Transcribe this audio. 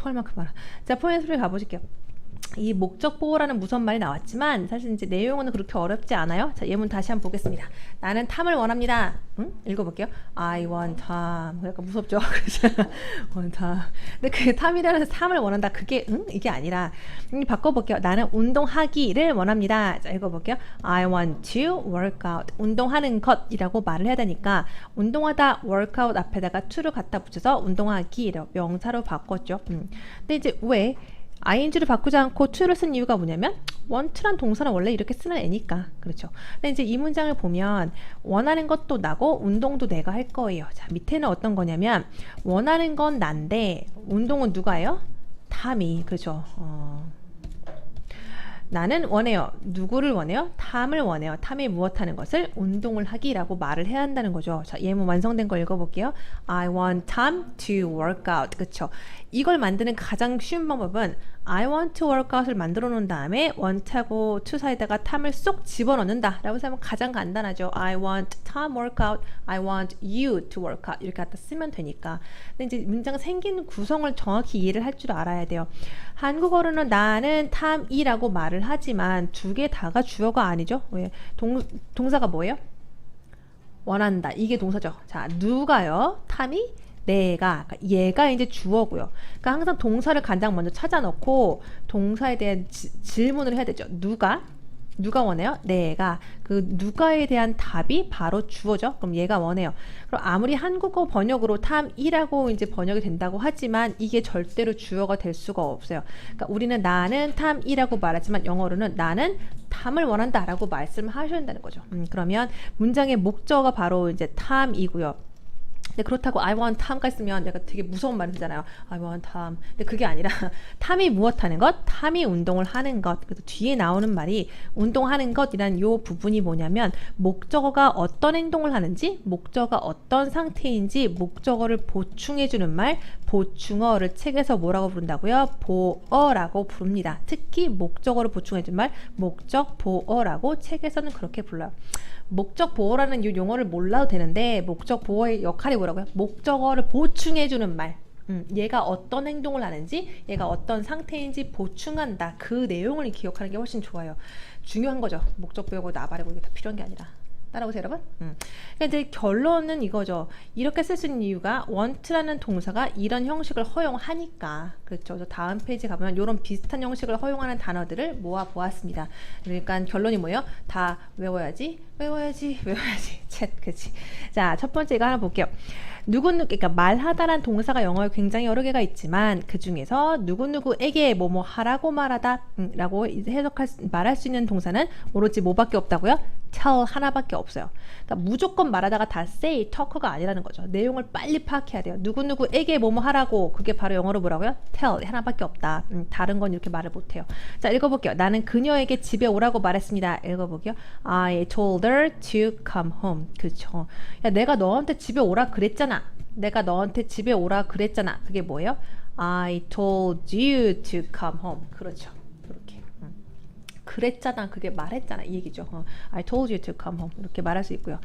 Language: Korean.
토할 만큼 많아. 자, 포인트 3 가보실게요. 이 목적 보호라는 무서운 말이 나왔지만 사실 이제 내용은 그렇게 어렵지 않아요. 자, 예문 다시 한번 보겠습니다. 나는 탐을 원합니다. 응? 읽어볼게요. I want 탐. 약간 무섭죠? 그래서 want 탐. 근데 그 탐이라는 탐을 원한다. 그게 응? 이게 아니라 음, 바꿔볼게요. 나는 운동하기를 원합니다. 자, 읽어볼게요. I want to work out. 운동하는 것이라고 말을 해야 되니까 운동하다 work out 앞에다가 to를 갖다 붙여서 운동하기라고 명사로 바꿨죠. 음. 근데 이제 왜 ing를 바꾸지 않고 to를 쓴 이유가 뭐냐면 want란 동사는 원래 이렇게 쓰는 애니까 그렇죠. 근데 이제 이 문장을 보면 원하는 것도 나고 운동도 내가 할 거예요. 자 밑에는 어떤 거냐면 원하는 건 난데 운동은 누가 해요? 탐이 그렇죠. 어. 나는 원해요. 누구를 원해요? 탐을 원해요. 탐이 무엇하는 것을 운동을 하기라고 말을 해야 한다는 거죠. 자, 예문 완성된 거 읽어볼게요. I want Tom to work out. 그쵸? 이걸 만드는 가장 쉬운 방법은 I want to work out을 만들어 놓은 다음에 want하고 to 사이에다가 탐을 쏙 집어넣는다 라고 하면 가장 간단하죠. I want Tom work out. I want you to work out. 이렇게 갖다 쓰면 되니까. 근데 이제 문장 생긴 구성을 정확히 이해를 할 줄 알아야 돼요. 한국어로는 나는 탐이라고 말을 하지만 두 개 다가 주어가 아니죠. 왜? 동, 동사가 뭐예요? 원한다. 이게 동사죠. 자, 누가요? 탐이? 내가. 그러니까 얘가 이제 주어고요. 그러니까 항상 동사를 가장 먼저 찾아 넣고 동사에 대한 지, 질문을 해야 되죠. 누가? 누가 원해요? 내가. 그 누가에 대한 답이 바로 주어죠. 그럼 얘가 원해요. 그럼 아무리 한국어 번역으로 탐이라고 이제 번역이 된다고 하지만 이게 절대로 주어가 될 수가 없어요. 그러니까 우리는 나는 탐이라고 말하지만 영어로는 나는 탐을 원한다라고 말씀하셔야 한다는 거죠. 음, 그러면 문장의 목적어가 바로 이제 탐이고요. 근데 그렇다고 I want Tom가 있으면 약간 되게 무서운 말이 되잖아요. I want Tom. 근데 그게 아니라 탐이 무엇 하는 것? 탐이 운동을 하는 것. 그래서 뒤에 나오는 말이 운동하는 것이란 요 부분이 뭐냐면 목적어가 어떤 행동을 하는지, 목적어가 어떤 상태인지 목적어를 보충해 주는 말, 보충어를 책에서 뭐라고 부른다고요? 보어라고 부릅니다. 특히 목적어를 보충해 준 말, 목적 보어라고 책에서는 그렇게 불러요. 목적 보호라는 이 용어를 몰라도 되는데 목적 보호의 역할이 뭐라고요? 목적어를 보충해주는 말. 음, 얘가 어떤 행동을 하는지, 얘가 어떤 상태인지 보충한다. 그 내용을 기억하는 게 훨씬 좋아요. 중요한 거죠. 목적 보호고 나발이고 이게 다 필요한 게 아니라. 따라오세요, 여러분? 음. 그러니까 이제 결론은 이거죠. 이렇게 쓸 수 있는 이유가 want라는 동사가 이런 형식을 허용하니까. 그렇죠. 저 다음 페이지 가면 이런 비슷한 형식을 허용하는 단어들을 모아 보았습니다. 그러니까 결론이 뭐예요? 다 외워야지, 외워야지, 외워야지. 챗, 그치. 자, 첫 번째 이거 하나 볼게요. 누구누구, 그러니까 말하다란 동사가 영어에 굉장히 여러 개가 있지만 그 중에서 누구누구에게 뭐뭐 하라고 말하다 음, 라고 해석할, 수- 말할 수 있는 동사는 오로지 뭐밖에 없다고요? Tell 하나밖에 없어요. 그러니까 무조건 말하다가 다 say, talk가 아니라는 거죠. 내용을 빨리 파악해야 돼요. 누구누구에게 뭐뭐 하라고 그게 바로 영어로 뭐라고요? tell 하나밖에 없다. 음, 다른 건 이렇게 말을 못해요. 자 읽어볼게요. 나는 그녀에게 집에 오라고 말했습니다. 읽어볼게요. I told her to come home. 그렇죠. 야 내가 너한테 집에 오라 그랬잖아. 내가 너한테 집에 오라 그랬잖아. 그게 뭐예요? I told you to come home. 그렇죠. 그랬잖아. 그게 말했잖아. 이 얘기죠. 어, I told you to come home. 이렇게 말할 수 있고요.